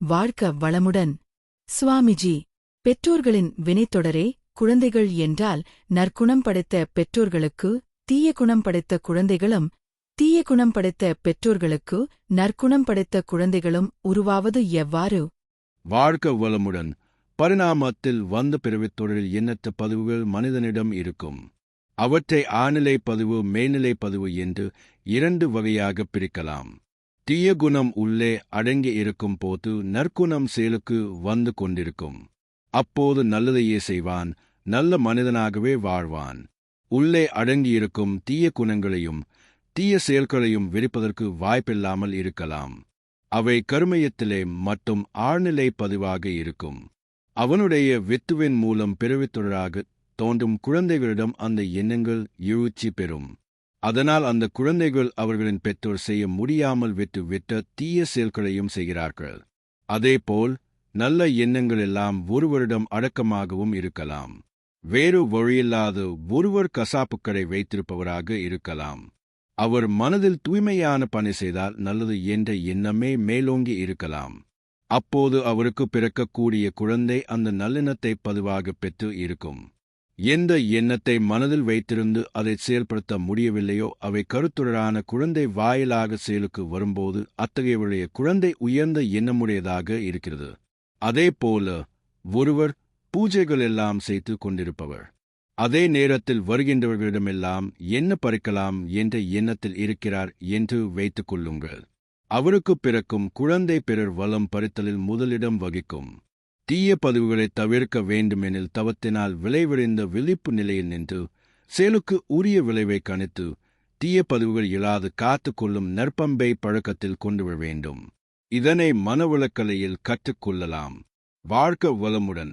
வாழ்க்க வளமுடன். சுவாமிஜி பெற்றோர்களின் வினைத்தொடரே குழந்தைகள் என்றால் நற்குணம் படைத்த பெற்றோர்களுக்கு தீய குணம் படைத்த குழந்தைகளும் தீய குணம் படைத்த பெற்றோர்களுக்கு நற்குணம் படைத்த குழந்தைகளும் உருவாவது எவ்வாறு? வாழ்க்க வளமுடன். பரிணாமத்தில் வந்த பிறவித் தொடரில் எண்ணற்ற பதிவுகள் மனிதனிடம் இருக்கும். அவற்றை ஆநிலை பதிவு மேல்நிலை பதிவு என்று இரண்டு வகையாக பிரிக்கலாம். தீய குணம் உள்ளே அடங்கி இருக்கும் போது நற்குணம் செயலுக்கு வந்து கொண்டிருக்கும். அப்போது நல்லதையே செய்வான் நல்ல மனிதனாகவே வாழ்வான். உள்ளே அடங்கியிருக்கும் தீய குணங்களையும் தீய செயல்களையும் வெறிப்பதற்கு வாய்ப்பில்லாமல் இருக்கலாம். அவை கருமையத்திலே மட்டும் ஆழ்நிலை பதிவாக இருக்கும். அவனுடைய வித்துவின் மூலம் பிறவித்தொழராக தோன்றும் குழந்தைகளிடம் அந்த எண்ணங்கள் எழுச்சி பெறும். அதனால் அந்த குழந்தைகள் அவர்களின் பெற்றோர் செய்ய முடியாமல் விட்டு விட்ட தீய செயல்களையும் செய்கிறார்கள். அதேபோல் நல்ல எண்ணங்கள் எல்லாம் ஒருவரிடம் அடக்கமாகவும் இருக்கலாம். வேறு வழியில்லாத ஒருவர் கசாப்புக்கடை வைத்திருப்பவராக இருக்கலாம். அவர் மனதில் தூய்மையான பணி செய்தால் நல்லது என்ற எண்ணமே மேலோங்கி இருக்கலாம். அப்போது அவருக்கு பிறக்கக்கூடிய குழந்தை அந்த நல்லெண்ணத்தை பதிவாக பெற்று இருக்கும். எந்த எண்ணத்தை மனதில் வைத்திருந்து அதை செயல்படுத்த முடியவில்லையோ அவை கருத்துடரான குழந்தை வாயிலாக செயலுக்கு வரும்போது அத்தகையவருடைய குழந்தை உயர்ந்த எண்ணமுடையதாக இருக்கிறது. அதேபோல ஒருவர் பூஜைகள் எல்லாம் செய்து கொண்டிருப்பவர். அதே நேரத்தில் வருகின்றவர்களிடமெல்லாம் என்ன பறிக்கலாம் என்ற எண்ணத்தில் இருக்கிறார் என்று வைத்துக் கொள்ளுங்கள். அவருக்கு பிறக்கும் குழந்தை பிறர் வளம் பறித்தலில் முதலிடம் வகிக்கும். தீய பதிவுகளை தவிர்க்க வேண்டுமெனில் தவத்தினால் விளைவடைந்த விழிப்பு நிலையில் நின்று செயலுக்கு உரிய விளைவை கணித்து தீய பதிவுகள் இல்லாது காத்து கொள்ளும் நற்பம்பை பழக்கத்தில் கொண்டு வர வேண்டும். இதனை மனவளக்கலையில் கற்றுக்கொள்ளலாம் வாழ்க்க வளமுடன்.